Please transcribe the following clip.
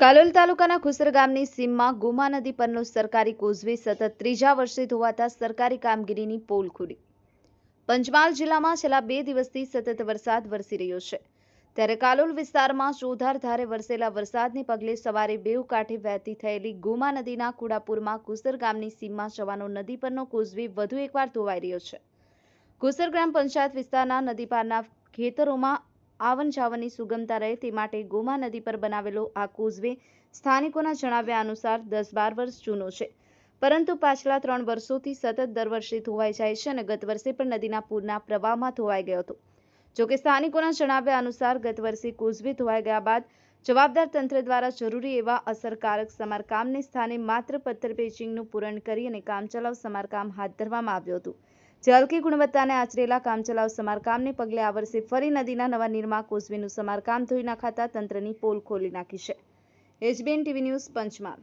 કાલોલ તાલુકાના ખુસર ગામની સીમમાં ગુમા નદી પરનો સરકારી કોઝવે સતત ત્રીજા વર્ષે ધોવાતા સરકારી કામગીરીની પોલ ખુલી. પંચમહાલ જિલ્લામાં છેલ્લા બે દિવસથી સતત વરસાદ વરસી રહ્યો છે. ત્યારે કાલોલ વિસ્તારમાં જોધાર ધારે વરસેલા વરસાદને પગલે સવારે બેઉ કાંઠે વહેતી થયેલી ગુમા નદીના કુડાપુરમાં કુસર ગામની સીમમાં જવાનો નદી પરનો કોઝવે વધુ એકવાર ધોવાઈ રહ્યો છે. કુસર ગ્રામ પંચાયત વિસ્તારના નદી પારના ખેતરોમાં આવન જાવનની સુગમતા રહે તે માટે ગોમા નદી પર બનાવેલો આ કોઝવે સ્થાનિકોના જણાવ્યા અનુસાર દસ બાર વર્ષ જૂનો છે. પરંતુ પાછલા ત્રણ વર્ષોથી સતત દર વર્ષે ધોવાઈ જાય છે અને ગત વર્ષે પણ નદીના પૂરના પ્રવાહમાં ધોવાઈ ગયો હતો. જોકે સ્થાનિકોના જણાવ્યા અનુસાર ગત વર્ષે કોઝવે ધોવાઈ ગયા બાદ જવાબદાર તંત્ર દ્વારા જરૂરી એવા અસરકારક સમારકામને સ્થાને માત્ર પથ્થર પેચિંગનું પૂરણ કરી અને કામચલાઉ સમારકામ હાથ ધરવામાં આવ્યું હતું. જે હલકી ગુણવત્તાને આચરેલા કામચલાઉ સમારકામને પગલે આ વર્ષે ફરી નદીના નવા નિર્મા કોઝવેનું સમારકામ ધોઈ નાખાતા તંત્રની પોલ ખોલી નાખી છે. HBN TV news Panchmahal.